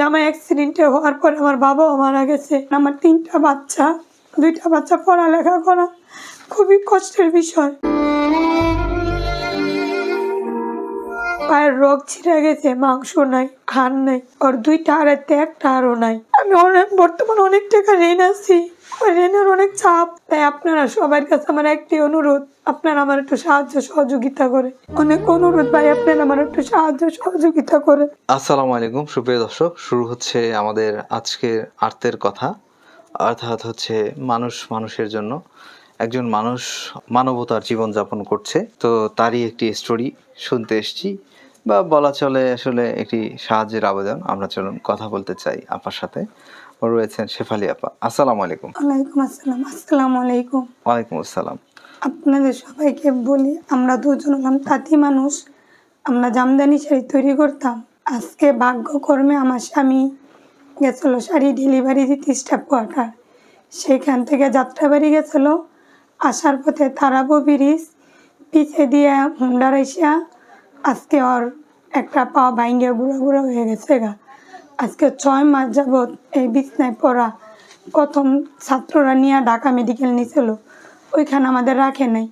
জামাই অ্যাক্সিডেন্টে হওয়ার পরে আমার বাবাও মারা গেছে। আমার তিনটা বাচ্চা, দুইটা বাচ্চা পড়ালেখা করা খুবই কষ্টের বিষয়। পায়ের রোগ ছিঁড়ে গেছে, মাংস নাই হাড় নাই ওর দুইটা হাড়েতে একটা হাড়ও নাই। আমি অনেক, বর্তমানে অনেক টাকা ঋণ আছি। ঋণের অনেক চাপ, তাই আপনারা সবার কাছে আমার একটি অনুরোধ, আপনারা আমার একটু সাহায্য সহযোগিতা করে। অনেক অনুরোধ ভাই, আপনারা আমার একটু সাহায্য সহযোগিতা করে। আসসালামু আলাইকুম, সুপ্রিয় দর্শক, শুরু হচ্ছে আমাদের আজকের আর্তের কথা, অর্থাৎ হচ্ছে মানুষ মানুষের জন্য। একজন মানুষ মানবতার জীবনযাপন করছে। তো তারই একটি স্টোরি শুনতে এসেছি বা বলা চলে আসলে একটি সাহায্যের আবেদন। আমরা চলুন কথা বলতে চাই আপার সাথে। রয়েছেন শেফালি আপা। আসসালামু আলাইকুম। ওয়ালাইকুম আসসালাম। আসসালামু আলাইকুম। ওয়ালাইকুম আসসালাম। আপনাদের সবাইকে বলি আমরা দুজন হলাম তাঁতি মানুষ। আমরা জামদানি শাড়ি তৈরি করতাম। আজকে ভাগ্যকর্মে আমার স্বামী গেছিল শাড়ি ডেলিভারি দিতে স্টাফ কোয়ার্টার সেইখান থেকে যাত্রাবাড়ি গেছিল। আসার পথে তারাবো ব্রিজ পিছে দিয়ে হুন্ডার এসিয়া আজকে ওর একটা পা ভাঙ্গিয়া গুঁড়ো গুঁড়ো হয়ে গেছে গা। আজকে ছয় মাস যাবৎ এই বিছনায় পড়া প্রথম ছাত্ররা নিয়ে ঢাকা মেডিকেল নিয়েছিল ওইখানে আমাদের রাখে নাই।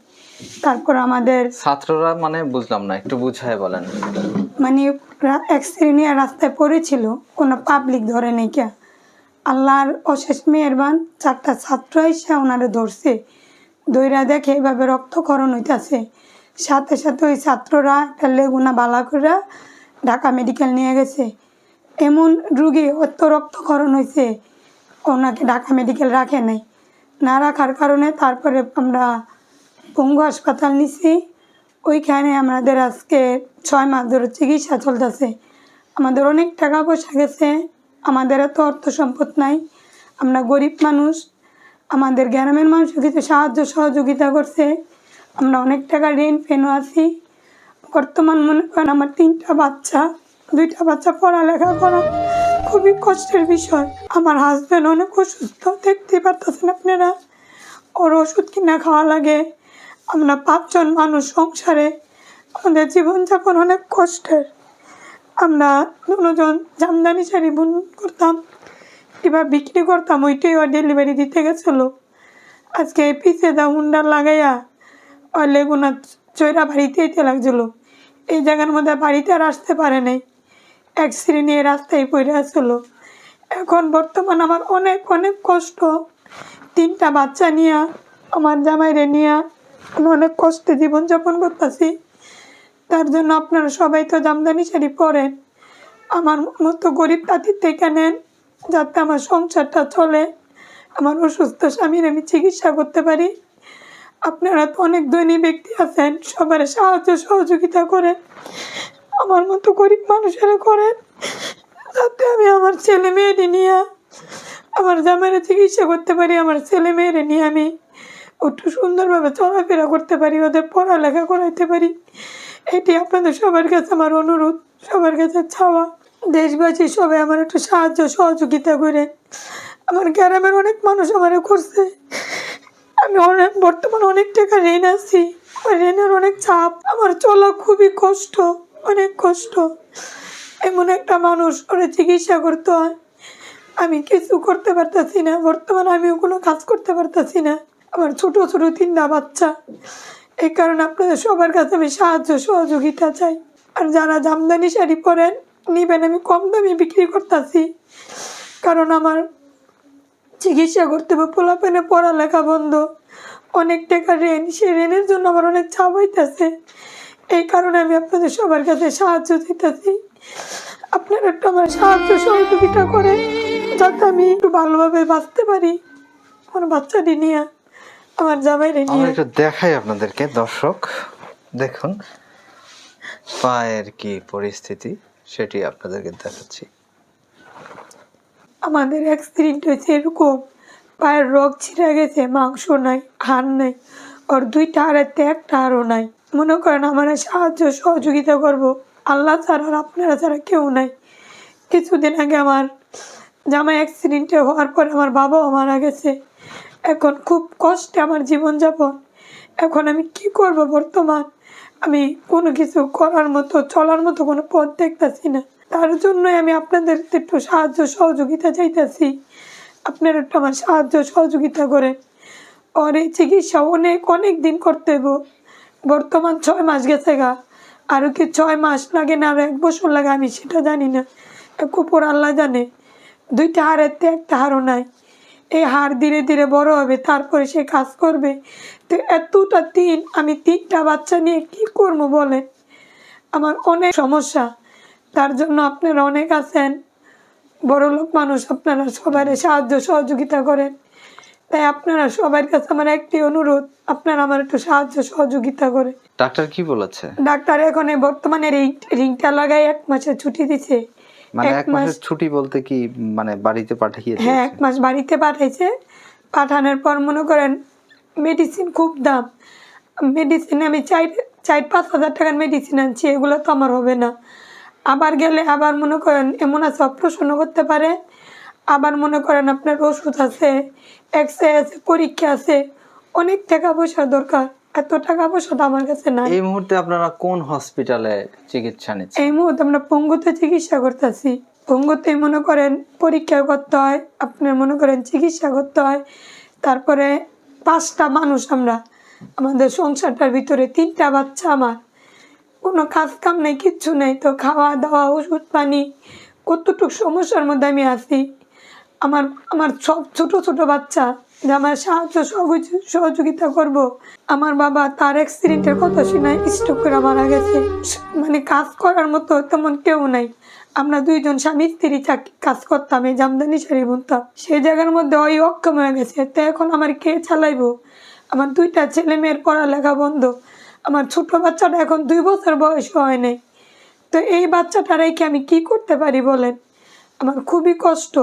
তারপর আমাদের ছাত্ররা মানে বুঝলাম না একটু বুঝায় বলেন। মানে এক নিয়ে রাস্তায় পড়েছিল কোনো পাবলিক ধরে নেই কে। আল্লাহর অশেষ মেহরবান চারটা ছাত্র এসে ওনারে ধরছে। দইরা দেখে এভাবে রক্তকরণ হইতাছে। সাথে সাথে ওই ছাত্ররা একটা লেগুনা বালা করে ঢাকা মেডিকেল নিয়ে গেছে। এমন রুগী অত রক্তকরণ হয়েছে ওনাকে ঢাকা মেডিকেল রাখে নাই। না রাখার কারণে তারপরে আমরা পঙ্গু হাসপাতাল নিছি। ওইখানে আমাদের আজকে ছয় মাস ধরে চিকিৎসা চলতেছে। আমাদের অনেক টাকা পয়সা গেছে, আমাদের এত অর্থ সম্পদ নাই। আমরা গরিব মানুষ আমাদের গ্রামের মানুষ কিছু সাহায্য সহযোগিতা করছে। আমরা অনেক টাকা ঋণ পেনও আছি। বর্তমান মনে করেন আমার তিনটা বাচ্চা, দুইটা বাচ্চা পড়ালেখা করা খুবই কষ্টের বিষয়। আমার হাজব্যান্ড অনেক অসুস্থ, দেখতে পারতেছেন আপনারা। ওর ওষুধ কিনা খাওয়া লাগে। আমরা পাঁচজন মানুষ সংসারে। আমাদের জীবনযাপন অনেক কষ্টের। আমরা দুজন জামদানি শাড়ি বুন করতাম কিংবা বিক্রি করতাম, ওইটাই ও ডেলিভারি দিতে গেছিল। আজকে পিছে দা হুন্ডা লাগাইয়া ওই লেগুনা চৈরা বাড়িতে যেতে লাগছিল। এই জায়গার মধ্যে বাড়িতে আর আসতে পারে নাই। অ্যাক্সিডেন্ট নিয়ে রাস্তায় পড়ে আসলো এখন বর্তমান আমার অনেক অনেক কষ্ট। তিনটা বাচ্চা নিয়া, আমার জামাইরে নিয়ে, আমি অনেক কষ্টে জীবনযাপন করতেছি। তার জন্য আপনারা সবাই তো জামদানি শাড়ি পরেন। আমার মতো গরিব তাঁতির থেকে নেন। যাতে আমার সংসারটা চলে, আমার অসুস্থ স্বামীর আমি চিকিৎসা করতে পারি। আপনারা তো অনেক ধনী ব্যক্তি আছেন, সবার সাহায্য সহযোগিতা করেন, আমার মতো গরিব মানুষেরা করেন, যাতে আমি আমার ছেলে মেয়েরে নিয়ে, আমার জামাইয়ের চিকিৎসা করতে পারি, আমার ছেলে মেয়েরে নিয়ে আমি একটু সুন্দরভাবে চলাফেরা করতে পারি, ওদের পড়ালেখা করাইতে পারি। এটি আপনাদের সবার কাছে আমার অনুরোধ, সবার কাছে চাওয়া। দেশবাসী সবাই আমার একটু সাহায্য, সহযোগিতা করে। আমার গ্রামের অনেক মানুষ আমার করছে আমি অনেক, বর্তমানে অনেক টাকা ঋণ আছি। ওই ঋণের অনেক চাপ। আমার চলা খুবই কষ্ট, অনেক কষ্ট। এমন একটা মানুষ ওরে চিকিৎসা করতে হয়। আমি কিছু করতে পারতেছি না। বর্তমানে আমিও কোনো কাজ করতে পারতেছি না। আমার ছোট ছোট তিনটা বাচ্চা। এই কারণে আপনাদের সবার কাছে আমি সাহায্য, সহযোগিতা চাই। আর যারা জামদানি শাড়ি পরেন নিবেন, আমি কম দামে বিক্রি করতেছি। কারণ আমার চিকিৎসা করতে হবে পোলাপেনে পড়ালেখা বন্ধ। অনেক টাকা ঋণ, সেই ঋণের জন্য আমার অনেক চাপ হইতেছে। এই কারণে আমি আপনাদের সবার কাছে সাহায্য দিতেছি আপনারা একটু আমার সাহায্য সহযোগিতা করে যাতে আমি একটু ভালোভাবে বাঁচতে পারি। আমার বাচ্চাটি নিয়ে, আমার আমরা নিয়ে। একটু দেখাই আপনাদেরকে, দর্শক। দেখুন, পায়ের কি পরিস্থিতি। সেটি আপনাদেরকে দেখাচ্ছি। আমাদের অ্যাক্সিডেন্ট হয়েছে এরকম। পায়ের রোগ ছিঁড়ে গেছে, মাংস নাই হাড় নাই ওর দুইটা হাড়েতে একটা হাড়ও নাই। মনে করেন আমার সাহায্য, সহযোগিতা করব। আল্লাহ ছাড়া আর আপনারা ছাড়া কেউ নাই। কিছুদিন আগে আমার জামাই অ্যাক্সিডেন্টে হওয়ার পর আমার বাবাও মারা গেছে। এখন খুব কষ্টে আমার জীবনযাপন। এখন আমি কি করব বর্তমান? আমি কোনো কিছু করার মতো, চলার মতো কোনো পথ দেখতেছি না। তার জন্যই আমি আপনাদের একটু সাহায্য সহযোগিতা চাইতেছি। আপনারা একটু আমার সাহায্য সহযোগিতা করেন ওর এই চিকিৎসা অনেক অনেক দিন করতে হইব। বর্তমান ছয় মাস গেছে গা। আরও কি ছয় মাস লাগে না, আর এক বছর লাগে আমি সেটা জানি না। এক উপর আল্লাহ জানে। দুইটা হাড়ের একটা হাড়ও নাই। এই হাড় ধীরে ধীরে বড় হবে তারপরে সে কাজ করবে। তো এতটা দিন আমি তিনটা বাচ্চা নিয়ে কি করব বলেন? আমার অনেক সমস্যা। তার জন্য আপনারা অনেক আছেন। বড় লোক মানুষ আপনারা সবাই সাহায্য সহযোগিতা করেন। তাই আপনারা সবার কাছে আমার একটি অনুরোধ আপনারা আমার একটু সাহায্য সহযোগিতা করে ডাক্তার কি বলেছে? ডাক্তার এখন বর্তমানে রিং রিংটা লাগাই এক মাসের ছুটি দিছে। মানে এক মাসের ছুটি বলতে কি মানে বাড়িতে পাঠিয়ে হ্যাঁ এক মাস বাড়িতে পাঠাইছে পাঠানোর পর মনে করেন মেডিসিন খুব দাম। মেডিসিন আমি চাই চার পাঁচ হাজার টাকার মেডিসিন আনছি এগুলো তো আমার হবে না। আবার গেলে আবার মনে করেন এমন আছে অপারেশনও করতে পারে। আবার মনে করেন আপনার ওষুধ আছে এক্স আছে পরীক্ষা আছে অনেক টাকা পয়সার দরকার। এত টাকা পয়সা তো আমার কাছে নাই। এই মুহূর্তে আপনারা কোন হসপিটালে চিকিৎসা নিচ্ছেন? এই মুহূর্তে আমরা পঙ্গুতে চিকিৎসা করতেছি। পঙ্গুতে মনে করেন পরীক্ষা করতে হয় আপনার মনে করেন চিকিৎসা করতে হয়। তারপরে পাঁচটা মানুষ আমরা আমাদের সংসারটার ভিতরে তিনটা বাচ্চা আমার। কোনো কাজ কাম নেই কিচ্ছু নেই তো খাওয়া দাওয়া ওষুধ পানি কতটুকু সমস্যার মধ্যে আমি আছি। আমার আমার সব ছোট ছোট বাচ্চা যে আমার সাহায্য, সহযোগি- সহযোগিতা করব। আমার বাবা তার অ্যাক্সিডেন্টের কথা শুনে স্ট্রোক করে মারা গেছে। মানে কাজ করার মতো তেমন কেউ নাই। আমরা দুইজন স্বামী স্ত্রী চাক- কাজ করতাম এই জামদানি শাড়ি বুনতাম। সেই জায়গার মধ্যে ওই অক্ষম হয়ে গেছে। তো এখন আমার কে চালাইবো? আমার দুইটা ছেলে মেয়ের পড়ালেখা বন্ধ। আমার ছোট বাচ্চাটা এখন দুই বছর বয়স হয় নাই। তো এই বাচ্চাটা রেখে আমি কি করতে পারি বলেন? আমার খুবই কষ্ট।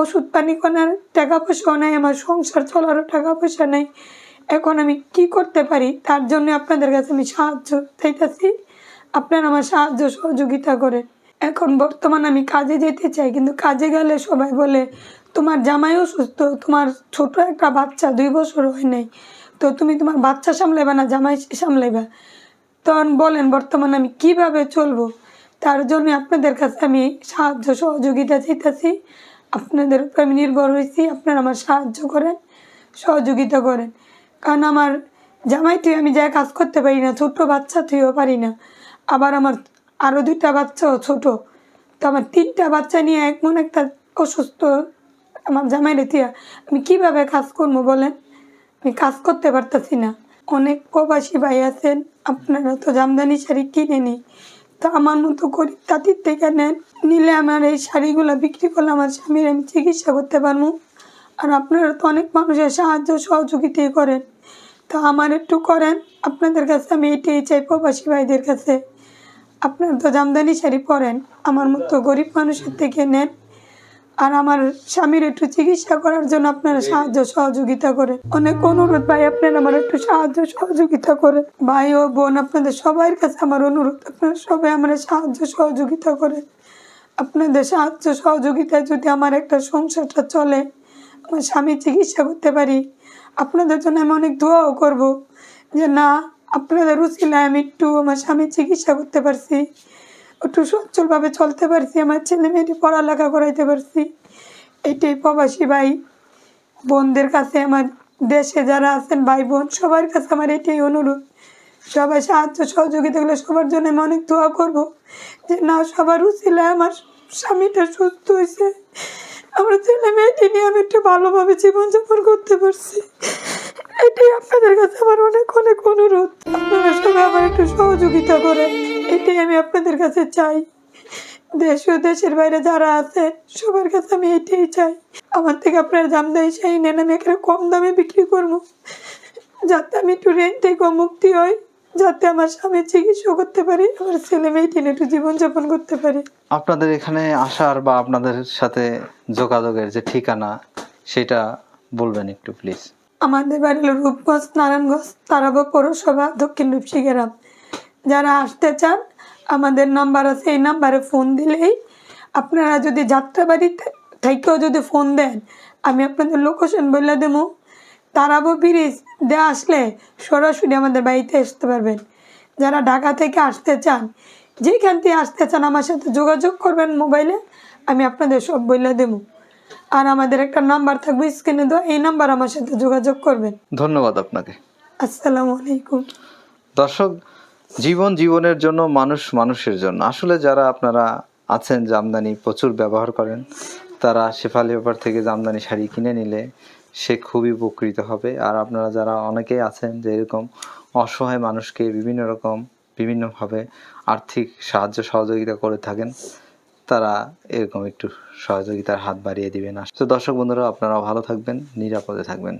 ওষুধ পানি কেনার টাকা পয়সাও নেই, আমার সংসার চলারও টাকা পয়সা নেই। এখন আমি কি করতে পারি? তার জন্য আপনাদের কাছে আমি সাহায্য চাইতেছি। আপনারা আমার সাহায্য সহযোগিতা করেন। এখন বর্তমান আমি কাজে যেতে চাই, কিন্তু কাজে গেলে সবাই বলে, তোমার জামাই অসুস্থ তোমার ছোট একটা বাচ্চা দুই বছর হয় নাই। তো তুমি তোমার বাচ্চা সামলাইবা না জামাই সামলাইবা? তখন বলেন, বর্তমানে আমি কীভাবে চলবো? তার জন্য আপনাদের কাছে আমি সাহায্য সহযোগিতা চাইতেছি। আপনাদের উপর আমি নির্ভর হয়েছি, আপনারা আমার সাহায্য করেন, সহযোগিতা করেন। কারণ আমার জামাই তুই, আমি যা কাজ করতে পারি না ছোট্ট বাচ্চা তুইও পারি না। আবার আমার আরও দুইটা বাচ্চাও ছোট। তো আমার তিনটা বাচ্চা নিয়ে এমন একটা অসুস্থ আমার জামাই রেতিয়া আমি কীভাবে কাজ করব বলেন? আমি কাজ করতে পারতেছি না। অনেক প্রবাসী ভাই আছেন, আপনারা তো জামদানি শাড়ি কিনে নি তো আমার মতো গরিব তাঁতির থেকে নেন। নিলে আমার এই শাড়িগুলো বিক্রি করলে আমার স্বামীর আমি চিকিৎসা করতে পারব। আর আপনারা তো অনেক মানুষের সাহায্য সহযোগিতাই করেন। তো আমার একটু করেন আপনাদের কাছে, আমি এটাই চাই প্রবাসী ভাইদের কাছে। আপনারা তো জামদানি শাড়ি পরেন, আমার মতো গরিব মানুষের থেকে নেন। আর আমার স্বামীর একটু চিকিৎসা করার জন্য আপনারা সাহায্য, সহযোগিতা করে। অনেক অনুরোধ ভাই, আপনারা আমার একটু সাহায্য, সহযোগিতা করে। ভাই ও বোন, আপনাদের সবার কাছে আমার অনুরোধ, আপনারা সবাই আমার সাহায্য, সহযোগিতা করেন আপনাদের সাহায্য, সহযোগিতায় যদি আমার একটা সংসারটা চলে, আমার স্বামী চিকিৎসা করতে পারি, আপনাদের জন্য আমি অনেক দোয়াও করব যে, না, আপনাদের উচিলায় আমি একটু আমার স্বামীর চিকিৎসা করতে পারছি। একটু সচ্ছলভাবে চলতে পারছি, আমার ছেলে মেয়েটি পড়ালেখা করাইতে পারছি। এটাই প্রবাসী ভাই, বোনদের কাছে আমার, দেশে যারা আছেন ভাই বোন, সবার কাছে আমার এটাই অনুরোধ। সবাই সাহায্য, সহযোগিতা করলে সবার জন্য আমি অনেক দোয়া করব। যে না, সবার উচিলে আমার স্বামীটা সুস্থ হয়েছে আমার ছেলে মেয়েটি নিয়ে আমি একটু ভালোভাবে জীবনযাপন করতে পারছি। এটাই আপনাদের কাছে আমার অনেক অনেক অনুরোধ। আপনারা সবাই আমার একটু সহযোগিতা করেন। এটাই আমি আপনাদের কাছে চাই। দেশ ও দেশের বাইরে যারা আছে, সবার কাছে আমি এটাই চাই। আমার থেকে আপনার দেয় সেই নেন, আমি এখানে কম দামে বিক্রি করব। যাতে আমি একটু রেন্ট থেকে মুক্তি হই যাতে আমার স্বামী চিকিৎসা করতে পারি আমার ছেলে মেয়েটি একটু জীবনযাপন করতে পারি। আপনাদের এখানে আসার বা আপনাদের সাথে যোগাযোগের যে ঠিকানা সেটা বলবেন একটু প্লিজ আমাদের বাড়ি হলো রূপগঞ্জ নারায়ণগঞ্জ তারাবো পৌরসভা দক্ষিণ রূপসী গ্রাম। যারা আসতে চান আমাদের নাম্বার আছে এই নাম্বারে ফোন দিলেই আপনারা যদি যাত্রাবাড়িতে থেকেও যদি ফোন দেন আমি আপনাদের লোকেশন বলে দেবো। তারাবো ব্রিজ দিয়ে আসলে সরাসরি আমাদের বাড়িতে আসতে পারবেন। যারা ঢাকা থেকে আসতে চান যেখান থেকে আসতে চান আমার সাথে যোগাযোগ করবেন মোবাইলে আমি আপনাদের সব বইলে দেবো। আর আমাদের একটা নাম্বার থাকবে স্ক্রিনে দেওয়া এই নাম্বার আমার সাথে যোগাযোগ করবেন। ধন্যবাদ আপনাকে। আসসালামু আলাইকুম। দর্শক জীবন জীবনের জন্য মানুষ মানুষের জন্য। আসলে যারা আপনারা আছেন জামদানি প্রচুর ব্যবহার করেন তারা শেফালি ব্যাপার থেকে জামদানি শাড়ি কিনে নিলে সে খুবই উপকৃত হবে। আর আপনারা যারা অনেকেই আছেন যে এরকম অসহায় মানুষকে বিভিন্ন রকম, বিভিন্নভাবে আর্থিক সাহায্য, সহযোগিতা করে থাকেন, তারা এরকম একটু সহযোগিতার হাত বাড়িয়ে দিবেন। তো দর্শক বন্ধুরা আপনারা ভালো থাকবেন, নিরাপদে থাকবেন।